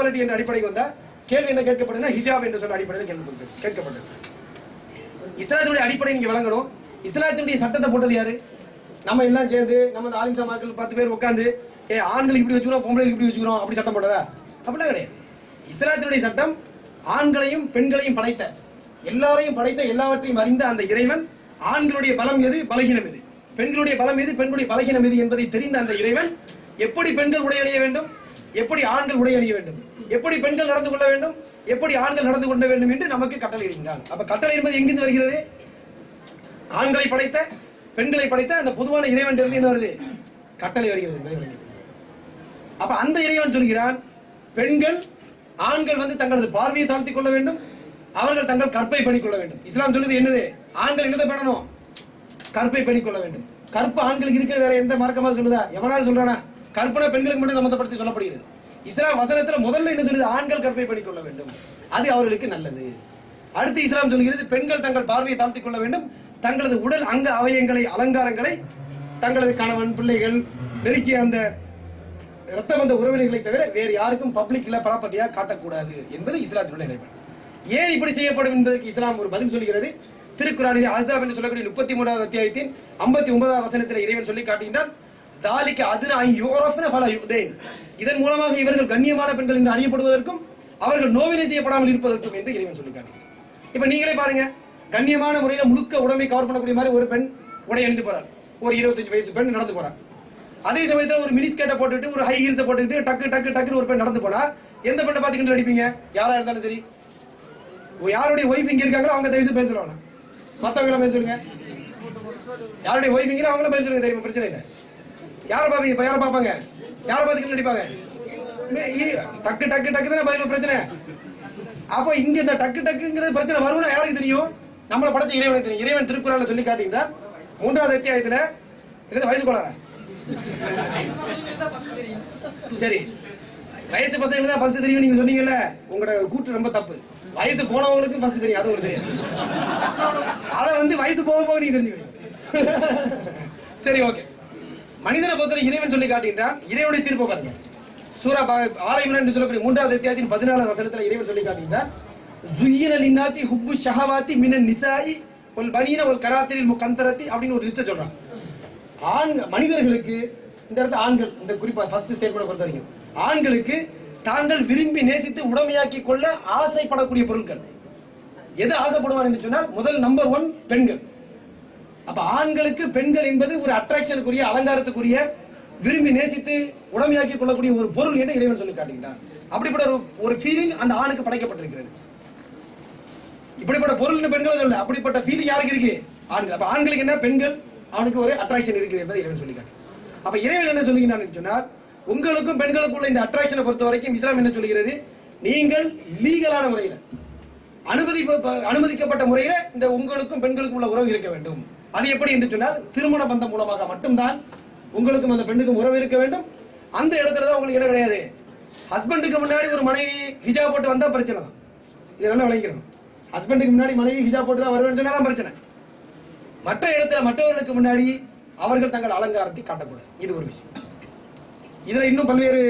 Equality என்ற அடிப்படைக்கு வந்தா கேள்வி என்ன கேட்கப்படுதுன்னா ஹிஜாப் என்று சொல்ல அடிப்படையில் கேள்வி கேட்கப்பட்டது இஸ்லாத்தினுடைய அடிப்படை நீங்கள் வழங்கணும். இஸ்லாத்தினுடைய சட்டத்தை போட்டது யாரு? நம்ம எல்லாம் சேர்ந்து நம்ம இந்த ஆலிம் சமாக்கள் பத்து பேர் உட்காந்து ஏ ஆண்களுக்கு இப்படி வச்சுக்கிறோம் பொம்பளைக்கு இப்படி வச்சுக்கிறோம் அப்படி சட்டம் போட்டதா? அப்படிலாம் கிடையாது. இஸ்லாத்தினுடைய சட்டம் ஆண்களையும் பெண்களையும் படைத்த எல்லாரையும் படைத்த எல்லாவற்றையும் அறிந்த அந்த இறைவன் ஆண்களுடைய பலம் எது? பலகீனம் எது? பெண்களுடைய பலம் எது? பெண்களுடைய பலகீனம் எது என்பதை தெரிந்த அந்த இறைவன் எப்படி பெண்கள் உடையணிய வேண்டும்? எப்படி ஆண்கள் உடையணிய வேண்டும்? எப்படி பெண்கள் நடந்து கொள்ள வேண்டும்? எப்படி ஆண்கள் நடந்து கொள்ள வேண்டும் என்று நமக்கு கட்டளை இடுகின்றான். அப்ப கட்டளை என்பது எங்கிருந்து வருகிறது? ஆண்களை படைத்த பெண்களை படைத்த அந்த பொதுவான இறைவன் இருந்து என்ன வருது? கட்டளை வருகிறது அப்ப அந்த இறைவன் சொல்கிறான் பெண்கள் ஆண்கள் வந்து தங்களது பார்வையை தாழ்த்திக் கொள்ள வேண்டும். அவர்கள் தங்கள் கற்பை பண்ணிக்கொள்ள வேண்டும். இஸ்லாம் சொல்லுது என்னது? ஆண்கள் என்னதை பண்ணணும்? கற்பை பண்ணிக்கொள்ள வேண்டும். கற்பு ஆண்களுக்கு இருக்கிற வேற எந்த மார்க்கமாக சொல்லுதா? எவனாவது சொல்றானா? கற்பனை பெண்களுக்கு மட்டும் சம்மந்தப்படுத்தி சொல்லப்படுகிறது. இஸ்லாம் வசனத்துல முதல்ல என்ன சொல்லுது? ஆண்கள் கற்பை பண்ணிக்கொள்ள வேண்டும். அது அவர்களுக்கு நல்லது. அடுத்து இஸ்லாம் சொல்கிறது பெண்கள் தங்கள் பார்வையை தாழ்த்திக் கொள்ள வேண்டும். தங்களது உடல் அங்க அவயங்களை அலங்காரங்களை தங்களது கணவன் பிள்ளைகள் நெருக்கிய அந்த ரத்தம் வந்த உறவினர்களை தவிர வேறு யாருக்கும் பப்ளிக்ல ப்ராப்பர்ட்டியா காட்டக்கூடாது என்பது இஸ்லாத்தினுடைய நிலைப்பாடு. ஏன் இப்படி செய்யப்படும் என்பதற்கு இஸ்லாம் ஒரு பதில் சொல்கிறது திருக்குறானில் ஆசாப் என்று சொல்லக்கூடிய முப்பத்தி மூணாவது அத்தியாயத்தின் ஐம்பத்தி ஒன்பதாவது வசனத்தில் இறைவன் சொல்லி காட்டுகின்றான் தாலிக்கு அதுன யோரஃப்ன ஃபலா யுதைன் இதன் மூலமாக இவர்கள் கண்ணியமான பெண்கள் என்று அறியப்படுவதற்கும் அவர்கள் நோவினை செய்யப்படாமல் இருப்பதற்கும் என்று இறைவன் சொல்லி காட்டுகிறான் இப்ப நீங்களே பாருங்க கண்ணியமான முறையில் முழுக்க உடம்பை கவர் பண்ணக்கூடிய மாதிரி ஒரு பெண் உடை அணிந்து போறார். ஒரு இருபத்தஞ்சு வயசு பெண் நடந்து போறார் அதே சமயத்தில் ஒரு மினி ஸ்கேட்டை போட்டுட்டு ஒரு ஹை ஹீல்ஸை போட்டுக்கிட்டு டக்கு டக்கு டக்குன்னு ஒரு பெண் நடந்து போனா எந்த பெண்ணை பார்த்துக்கிட்டு அடிப்பீங்க? யாரா இருந்தாலும் சரி. ஓ, யாருடைய ஒய்ஃப் இங்க இருக்காங்களோ அவங்க தயவுசு செய்து பேர் சொல்லுவாங்க மத்தவங்கள பேர் சொல்லுங்க. யாருடைய ஒய்ஃப் இங்க அவங்கள பேர் சொல்லுங்க தெரியுமா? பிரச்சனை இல்லை. யாரை பார்ப்பீங்க இப்ப யாரை பார்ப்பாங்க யாரை பார்த்துக்கிட்டு நடிப்பாங்க டக்கு டக்கு டக்கு தானே பதில் பிரச்சனை. அப்போ இங்க இந்த டக்கு டக்குங்கிறது பிரச்சனை வரும்னா யாருக்கு தெரியும்? நம்மளை படைச்ச இறைவனுக்கு தெரியும். இறைவன் திருக்குறள்ல சொல்லி காட்டுகின்றார் மூன்றாவது அத்தியாயத்துல என்னது வயசு கோளாரா சரி. வயசு பசங்க தான் ஃபர்ஸ்ட் தெரியும் நீங்க சொன்னீங்கல்ல. உங்களோட கூட்டு ரொம்ப தப்பு. வயசு போனவங்களுக்கு ஃபர்ஸ்ட் தெரியும். அது ஒரு தெரியும் அதை வந்து வயசு போக போக நீங்க தெரிஞ்சுக்கணும். சரி ஓகே. மனிதனை பொறுத்தவரை இறைவன் சொல்லி காட்டுகின்றான். இறைவனுடைய தீர்ப்பு பாருங்க. சூரா ஆலயம் என்று சொல்லக்கூடிய மூன்றாவது அத்தியாயத்தின் பதினாலாவது வசனத்தில் இறைவன் சொல்லி காட்டுகின்றான். ஜுயின லின்னாசி ஹுப்பு ஷஹவாத்தி மினன் நிசாயி ஒல் பனீன ஒரு கராத்திரில் முக்கந்தரத்தி அப்படின்னு ஒரு லிஸ்ட்டை சொல்கிறான் ஆண் மனிதர்களுக்கு இந்த இடத்துல ஆண்கள் இந்த குறிப்பாக ஃபர்ஸ்ட் ஸ்டேட்மெண்ட் பொறுத்த வரைக்கும் ஆண்களுக்கு தாங்கள் விரும்பி நேசித்து உடமையாக்கி கொள்ள ஆசைப்படக்கூடிய பொருட்கள். எது ஆசைப்படுவான் என்று சொன்னால் முதல் நம்பர் ஒன் பெண்கள். அப்ப ஆண்களுக்கு பெண்கள் என்பது ஒரு அட்ராக்ஷனுக்குரிய அலங்காரத்துக்குரிய விரும்பி நேசித்து உடமையாக்கி கொள்ளக்கூடிய ஒரு பொருள் என்று இறைவன் சொல்லி காட்டுகிறான் அப்படிப்பட்ட ஒரு ஒரு ஃபீலிங் அந்த ஆணுக்கு படைக்கப்பட்டிருக்கிறது. இப்படிப்பட்ட பொருள் பெண்கள் சொல்ல அப்படிப்பட்ட ஃபீலிங் யாருக்கு இருக்கு? ஆண்கள். அப்ப ஆண்களுக்கு என்ன? பெண்கள் அவனுக்கு ஒரு அட்ராக்ஷன் இருக்குது என்பதை இறைவன் சொல்லி காட்டு அப்ப இறைவன் என்ன சொல்லுகிறான்னு சொன்னால் உங்களுக்கும் பெண்களுக்குள்ள இந்த அட்ராக்ஷனை பொறுத்த வரைக்கும் இஸ்லாம் என்ன சொல்கிறது நீங்கள் லீகலான முறையில் அனுமதி அனுமதிக்கப்பட்ட முறையில் இந்த உங்களுக்கும் பெண்களுக்கும் உள்ள உறவு இருக்க வேண்டும். அது எப்படி என்று சொன்னால் திருமண பந்தம் மூலமாக மட்டும்தான் உங்களுக்கும் அந்த பெண்ணுக்கும் உறவு இருக்க வேண்டும். அந்த இடத்துல தான் உங்களுக்கு இடம் கிடையாது. ஹஸ்பண்டுக்கு முன்னாடி ஒரு மனைவி ஹிஜா போட்டு வந்தால் பிரச்சனை தான். இது நல்லா விளங்கிடணும். ஹஸ்பண்டுக்கு முன்னாடி மனைவி ஹிஜா போட்டு தான் வருவேன்னு சொன்னா தான் பிரச்சனை. மற்ற இடத்துல மற்றவர்களுக்கு முன்னாடி அவர்கள் தங்கள் அலங்காரத்தை காட்டக்கூடாது. இது ஒரு விஷயம். இதில் இன்னும் பல்வேறு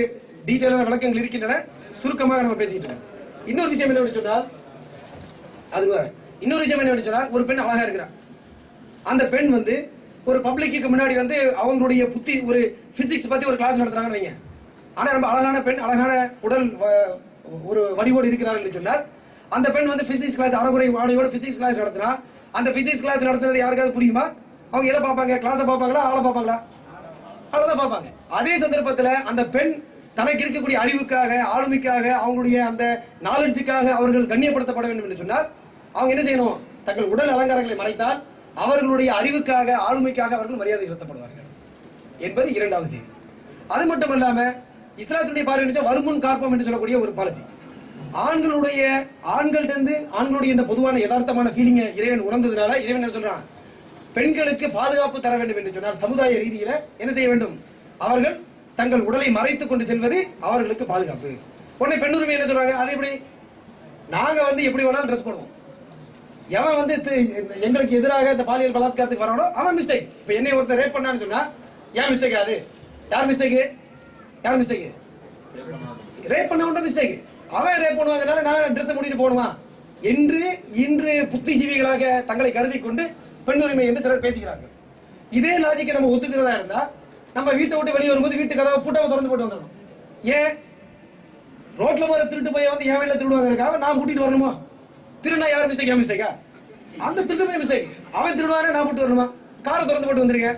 டீட்டெயிலான விளக்கங்கள் இருக்கின்றன. சுருக்கமாக நம்ம பேசிக்கிட்டு இருக்கோம். இன்னொரு விஷயம் என்ன சொன்னால் அது இன்னொரு விஷயம் என்ன சொன்னால் ஒரு பெண் அழகாக இருக்கிறான் அந்த பெண் வந்து ஒரு பப்ளிக்கு முன்னாடி வந்து அவங்களுடைய புத்தி ஒரு பிசிக்ஸ் பத்தி ஒரு கிளாஸ் நடத்துறாங்கன்னு வைங்க. ஆனா ரொம்ப அழகான பெண் அழகான உடல் ஒரு வடிவோடு இருக்கிறார்கள் சொன்னார். சொன்னால் அந்த பெண் வந்து பிசிக்ஸ் கிளாஸ் அறகுறை வாடையோட பிசிக்ஸ் கிளாஸ் நடத்தினா அந்த பிசிக்ஸ் கிளாஸ் நடத்துறது யாருக்காவது புரியுமா? அவங்க எதை பார்ப்பாங்க? கிளாஸை பார்ப்பாங்களா? ஆளை பார்ப்பாங்களா? அவ்வளவுதான் பார்ப்பாங்க. அதே சந்தர்ப்பத்தில் அந்த பெண் தனக்கு இருக்கக்கூடிய அறிவுக்காக ஆளுமைக்காக அவங்களுடைய அந்த நாலெட்ஜுக்காக அவர்கள் கண்ணியப்படுத்தப்பட வேண்டும் என்று சொன்னால் அவங்க என்ன செய்யணும்? தங்கள் உடல் அலங்காரங்களை மறைத்தால் அவர்களுடைய அறிவுக்காக ஆளுமைக்காக அவர்கள் மரியாதை செலுத்தப்படுவார்கள் என்பது இரண்டாவது செய்தி. அது மட்டும் இல்லாம இஸ்லாத்துடைய பார்வை வருமுன் காப்போம் என்று சொல்லக்கூடிய ஒரு பாலிசி ஆண்களுடைய ஆண்கள்ட்ட இருந்து ஆண்களுடைய இந்த பொதுவான யதார்த்தமான ஃபீலிங்கை இறைவன் உணர்ந்ததுனால இறைவன் என்ன சொல்றான்? பெண்களுக்கு பாதுகாப்பு தர வேண்டும் என்று சொன்னால் சமுதாய ரீதியில என்ன செய்ய வேண்டும்? அவர்கள் தங்கள் உடலை மறைத்துக் கொண்டு செல்வது அவர்களுக்கு பாதுகாப்பு. உடனே பெண்ணுரிமை என்ன சொல்றாங்க? அது எப்படி? நாங்க வந்து எப்படி வேணாலும் ட்ரெஸ் போடுவோம். எவன் வந்து எங்களுக்கு எதிராக இந்த பாலியல் பலாத்காரத்துக்கு வரானோ அவன் மிஸ்டேக் இப்போ என்னை ஒருத்தர் ரேப் பண்ணான்னு சொன்னா ஏன் மிஸ்டேக் அது? யார் மிஸ்டேக் யார் மிஸ்டேக் ரேப் பண்ணவன் மிஸ்டேக் அவன் ரேப் பண்ணுவாங்கனால நான் ட்ரெஸ் மூடிட்டு போகணுமா? என்று இன்று புத்திஜீவிகளாக தங்களை கருதி கொண்டு பெண் உரிமை என்று சிலர் பேசுகிறார்கள். இதே லாஜிக்கை நம்ம ஒத்துக்கிறதா இருந்தா நம்ம வீட்டை விட்டு வெளியே வரும்போது வீட்டு கதவை பூட்டாவை திறந்து போட்டு வந்துடணும். ஏன்? ரோட்ல போற திருட்டு போய் வந்து என் வீட்டில் திருடுவாங்க நான் கூட்டிட்டு வரணுமா? திருநா யார் மிஸ்டேக் என் மிஸ்டேக்கா அந்த திருட்டு மிஸ்டேக் அவன் திருடுவானே நான் போட்டு வரணுமா? காரை திறந்து போட்டு வந்துருங்க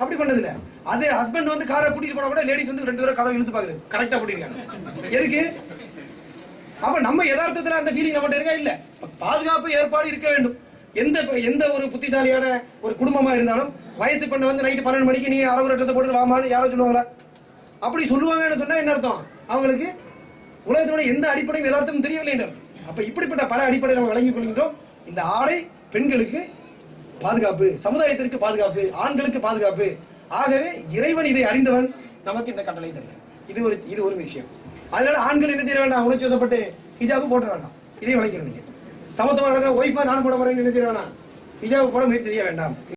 அப்படி பண்ணது அதே ஹஸ்பண்ட் வந்து காரை கூட்டிட்டு போனா கூட லேடிஸ் வந்து ரெண்டு பேரும் கதவை இழுத்து பாக்குது கரெக்டா கூட்டிருக்காங்க எதுக்கு? அப்ப நம்ம யதார்த்தத்துல அந்த ஃபீலிங் நம்மகிட்ட இருக்கா? இல்ல. பாதுகாப்பு ஏற்பாடு இருக்க வேண்டும். எந்த எந்த ஒரு புத்திசாலியான ஒரு குடும்பமா இருந்தாலும் வயசு பண்ண வந்து நைட்டு பன்னெண்டு மணிக்கு நீ அரை ட்ரெஸ் போட்டு வாமான்னு யாரோ சொல்லுவாங்களா? அப்படி சொல்லுவாங்கன்னு சொன்னா என்ன அர்த்தம்? அவங்களுக்கு உலகத்தோட எந்த அடிப்படையும் யதார்த்தமும் தெரியவில்லை என்று அர்த்தம். அப்ப இப்படிப்பட்ட பல அடிப்படையில் நம்ம வழங்கிக் கொள்கின்றோம். இந்த ஆடை பெண்களுக்கு பாதுகாப்பு சமுதாயத்திற்கு பாதுகாப்பு ஆண்களுக்கு பாதுகாப்பு. ஆகவே இறைவன் இதை அறிந்தவன் நமக்கு இந்த கட்டளை தருகிறார். இது ஒரு இது ஒரு விஷயம். அதனால ஆண்கள் என்ன செய்ய வேண்டாம்? உணர்ச்சி வசப்பட்டு ஹிஜாபு போட வேண்டாம். இதையும் வழங்கிறீங்க நீங்க சமத்துவம் நடக்கிற ஒய்ஃபா நானும் போட போறேன் என்ன செய்ய வேணாம்? ஹிஜாபு போட முயற்சி செய்ய வேண்டாம்.